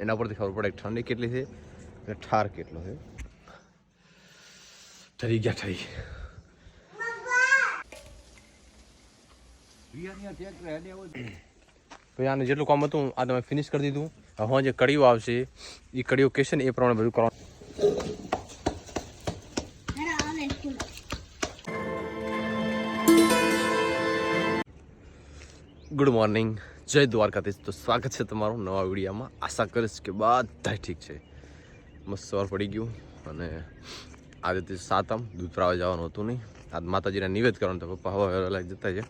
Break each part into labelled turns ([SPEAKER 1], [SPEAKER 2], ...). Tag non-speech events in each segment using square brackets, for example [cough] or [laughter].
[SPEAKER 1] એના પરથી ખબર પડે ઠંડી કેટલી છે અને ઠાર કેટલો છે. ઠરી ગયા, ઠરી. ભાઈ આને જેટલું કામ હતું, આ તમે ફિનિશ કરી દીધું. હવે જે કડીઓ આવશે. એ કડીઓ કહેશે ને એ પ્રમાણે બધું કરવાનું ગુડ મોર્નિંગ જય દ્વારકાધીશ. તો સ્વાગત છે તમારું નવા વિડીયામાં. આશા કરીશ કે બધા ઠીક છે. મસ્ત સવાર પડી ગયું અને આજે તે સાતમ, દૂધરાવા જવાનું હતું નહીં. આજ માતાજીને નિવેદ કરવાનું તો પપ્પા હવા વહેલા જતા છે.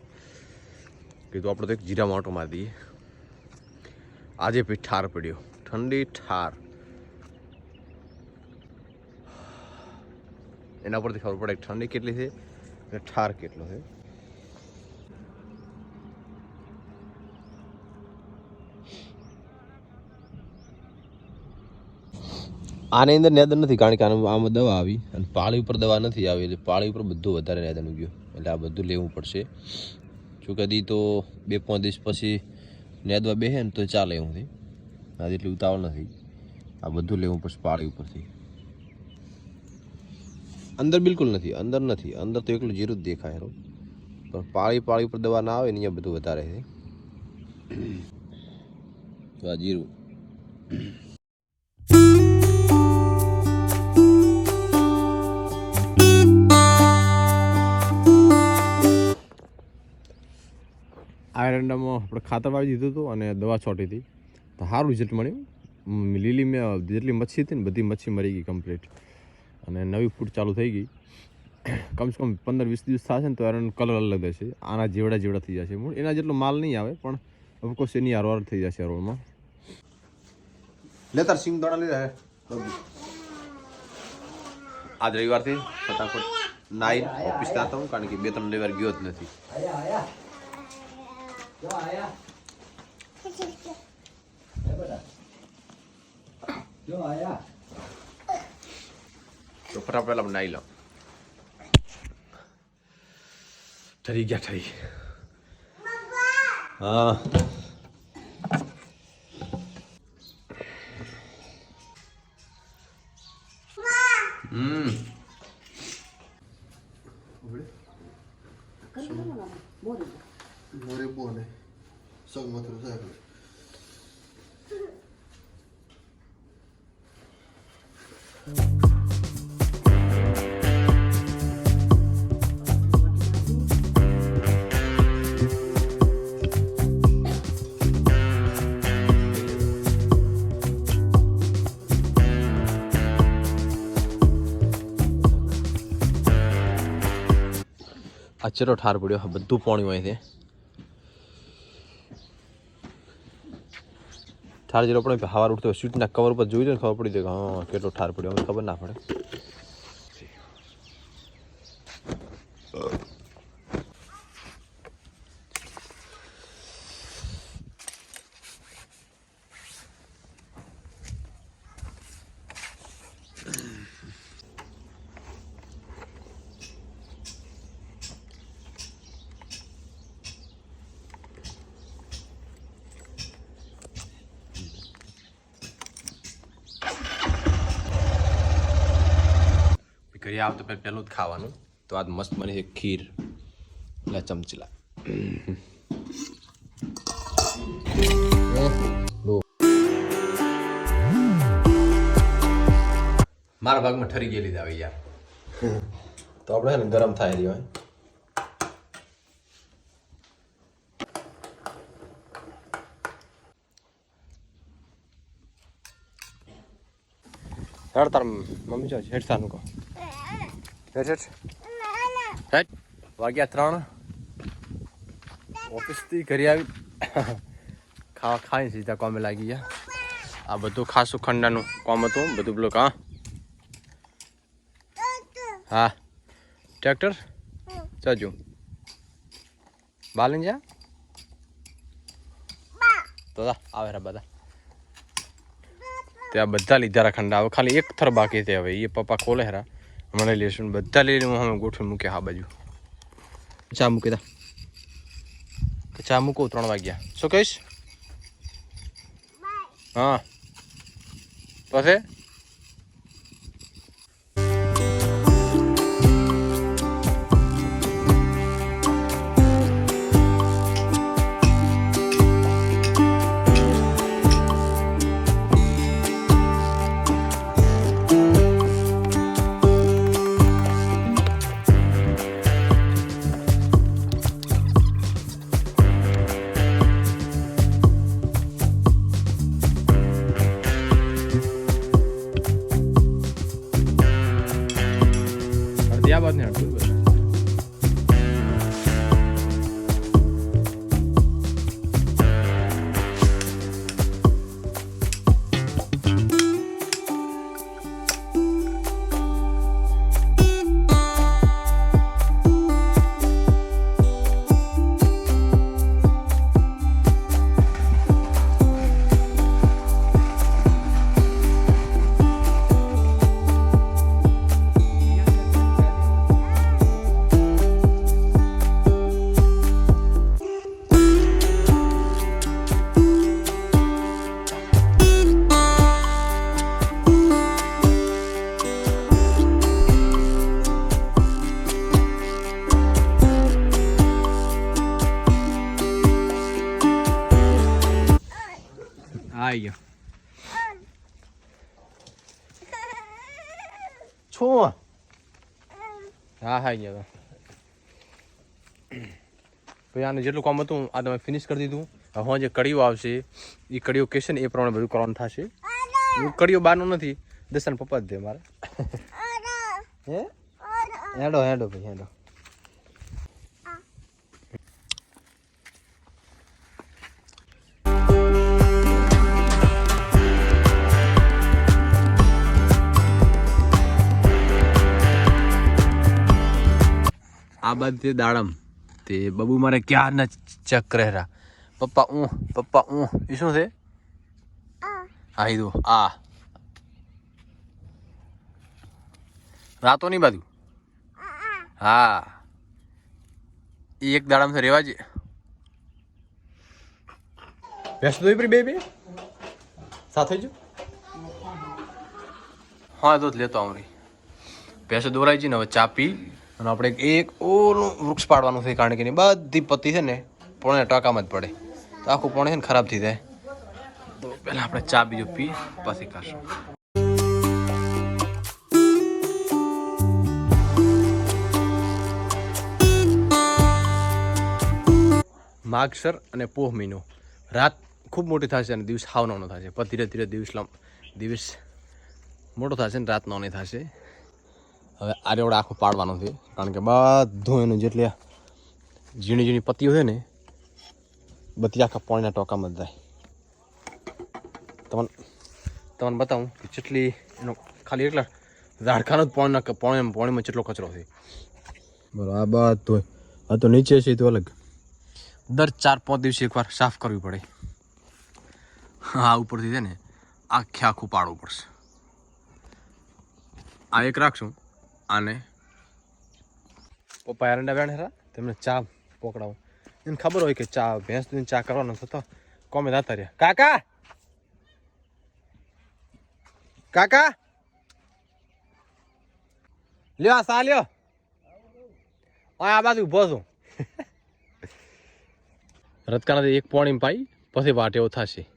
[SPEAKER 1] કીધું આપણે તો એક જીરા માટો મારી દઈએ. આજે પછી ઠાર પડ્યો. ઠંડી ઠાર. એના પરથી ખબર પડે ઠંડી કેટલી છે અને ઠાર કેટલો છે. આની અંદર નેદન નથી, કારણ કે આમાં આમાં દવા આવી અને પાળી ઉપર દવા નથી આવી, એટલે પાળી ઉપર બધું વધારે નેદન ગયું એટલે આ બધું લેવું પડશે. જો કદી તો બે પાંચ દિવસ પછી નેદવા બેસે ને તો ચાલે એમથી આ આજે એટલી ઉતાવળ નથી. આ બધું લેવું પડશે પાળી ઉપરથી. અંદર બિલકુલ નથી, અંદર નથી. અંદર તો એકલું જીરું જ દેખાય એનું. પણ પાળી પાળી ઉપર દવા ના આવે ને અહીંયા બધું વધારે છે. તો આ જીરું. આ એરંડામાં આપણે ખાતર વાવી દીધું હતું અને દવા છોટી હતી. તો સારું રિઝલ્ટ મળ્યું. લીલી મેં, જેટલી મચ્છી હતી ને બધી મચ્છી મરી ગઈ કમ્પ્લીટ અને નવી ફૂટ ચાલુ થઈ ગઈ. કમસે કમ પંદર વીસ દિવસ થશે ને તો એનો કલર અલગ હશે આના જેવડા જેવડા થઈ જશે. એના જેટલો માલ નહીં આવે, પણ ઓફકોર્સ એની હારવાર થઈ જશે રોડમાં લેતર સિંગ દોડા લીધા આજ રવિવારથી ફટાફટ નાઈ ઓફિસ જતા હું, કારણ કે બે ત્રણ રવિવાર ગયો જ નથી.
[SPEAKER 2] જો આયા
[SPEAKER 1] તો ફટાફટ પહેલા નાઈ લો ઠરી ગયા ઠરી હા આ ચેરો ઠાર પડ્યો બધું પાણી હોય છે ઠાર જેટલો પણ હવાર ઉઠતો સ્વીટના કવર ઉપર જોઈ લો ખબર પડી જાય કે, હા, કેટલો ઠાર પડ્યો. ખબર ના પડે. ઘરે આવતો પહેલું જ ખાવાનું. તો આજ મસ્ત બની છે ખીર એટલે ચમચીલા. મારા ભાગમાં ઠરી ગયેલી જ યાર. તો આપણે છે ને ગરમ થાય રહ્યો હોય હેડ તાર મમ્મી જો હેઠ સાનું કહો. હેઠ હેઠ વાગ્યા ત્રણ. ઓફિસથી ઘરે આવી. ખાવા ખાઈ સીધા કોમે લાગી ગયા. આ બધું ખાસું ખંડાનું કોમ હતું બધું પેલું હા. હા. ટ્રેક્ટર? ચાજુ બાલીને જા તો આવે રા બધા. ત્યાં બધા લીધા ખંડા. હવે ખાલી એક થર બાકી છે હવે. એ પપ્પા ખોલે હેરા મને લેશું બધા લઈને લઉં અમે ગોઠવી મૂકે હા બાજુ. ચા મૂકી દા. ચા મૂકો ત્રણ વાગ્યા. શું કહીશ? હા. પછી? અડધી આ બાદ ને હા હા ગયો પછી આને જેટલું કામ હતું આ તમે ફિનિશ કરી દીધું. હવે જે કડીઓ આવશે એ કડીઓ કહેશે ને એ પ્રમાણે બધું કરવાનું થશે. હું કડીઓ બહારનું નથી દર્શન પપ્પા જ દે મારે. હે? હેડો હેડો ભાઈ હેડો. આ બાદ તે દાડમ. તે બબુ મારે ક્યાં ના ચક રહેરા પપ્પા ઊં પપ્પા ઊં એ શું છે? હા એ આ. રાતો ની બાજુ હા. એ એક દાડામાં રેવા જ. બેસતો દો બે બે? સાથે જો હા તો જ લેતો આવું રહી ભેંસો દોરાઈ છે ને હવે ચા પી. અને આપણે એક ઓલું વૃક્ષ પાડવાનું છે, કારણ કે એની બધી પત્તી છે ને પોણે ટકામાં જ પડે. તો આખું પોણે છે ને ખરાબ થઈ જાય. તો પહેલાં આપણે ચા બીજું પી, પછી ખાશું. માગસર અને પોહ મહિનો. રાત ખૂબ મોટી થશે અને દિવસ હાવ નાનો થશે. પછી ધીરે ધીરે દિવસ દિવસ મોટો થશે ને રાત નાની થશે. હવે વડે આખું પાડવાનું છે, કારણ કે બધું એનું જેટલી આ ઝીણી ઝીણી પત્તીઓ છે ને, બધી આખા પાણીના ટોકામાં જ જાય. તમને તમને બતાવું કે જેટલી એનો ખાલી એટલા ઝાડખાનો જ પાણીના પાણી પાણીમાં જેટલો કચરો છે. બરાબર આ બધું આ તો નીચે છે તો અલગ. દર ચાર પાંચ દિવસે એકવાર સાફ કરવી પડે. હા ઉપરથી છે ને, આખે આખું પાડવું પડશે. આ એક રાખશું. આને. પપ્પા એરંડા બેણ હેરા, તેમને ચા પોકડાવું. એને ખબર હોય કે ચા, ભેંસ દૂધની ચા કરવાનો થતો કોમે દાતા રહ્યા. કાકા! કાકા! લ્યો, આ સા લ્યો. આ બાજુ ઊભો છું. [laughs] રતકાના એક પોણી પાઈ, પછી વાટે એવું થશે.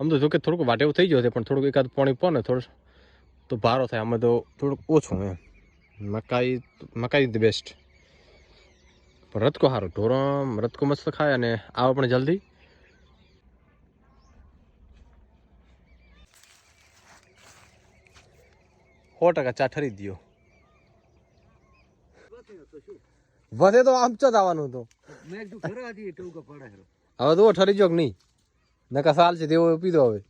[SPEAKER 1] આમ તો જો કે થોડુંક વાટેવું થઈ ગયો છે, પણ થોડુંક એકાદ પોણી પો ને થોડું તો ભારો થાય. આમાં તો થોડુંક ઓછું એમ. મકાઈ મકાઈ ધ બેસ્ટ પણ રતકો સારો ઢોરો રતકો મસ્ત ખાય અને આવો પણ જલ્દી. સો ટકા ચા ઠરી દો વધે તો આમ ચો આવવાનું તો. હવે તો ઠરી જો કે નહીં? નકા સાલ છે તેવો પીધો હવે.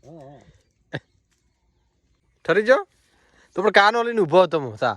[SPEAKER 1] ઠરી જો તો પણ કાનો લઈને ઊભો હતો હું સા.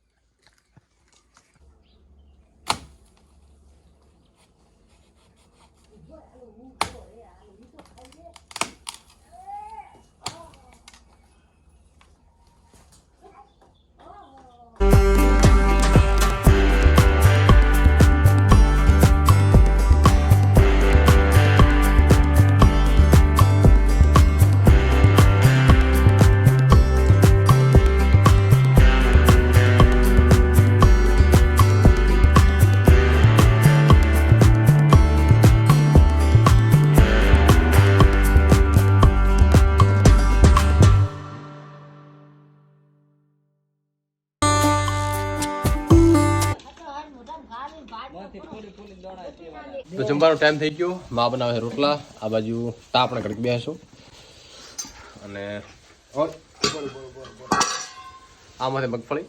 [SPEAKER 1] તો જમવાનો ટાઈમ થઈ ગયો. મા બનાવે રોટલા. આ બાજુ તા આપણે ઘડીક બેસો. અને આમાંથી મગફળી,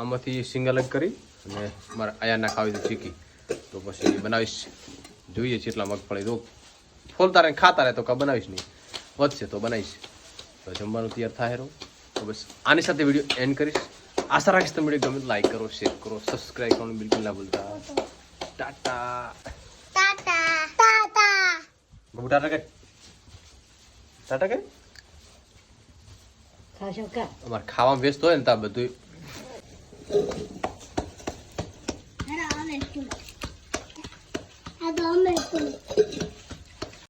[SPEAKER 1] આમાંથી સિંગ અલગ કરી અને મારે અયાના ખાવી તો ચીકી. તો પછી બનાવીશ. જોઈએ કેટલા મગફળી તો ફોલતા રહે ખાતા રહે તો કા બનાવીશ નહીં. વધશે તો બનાવીશ. તો જમવાનું તૈયાર થાય રહો તો બસ આની સાથે વીડિયો એન્ડ કરીશ. આશા રાખીશ તમે વીડિયો ગમે લાઈક કરો શેર કરો સબસ્ક્રાઈબ કરવાનું બિલકુલ ના ભૂલતા. টাটা
[SPEAKER 3] টাটা টাটা
[SPEAKER 1] বাবু টাটা কে টাটা কে
[SPEAKER 2] আমার খাওয়া
[SPEAKER 1] ব্যস্ত হয় তারপর তুই আর আমি একটু আর আমি একটু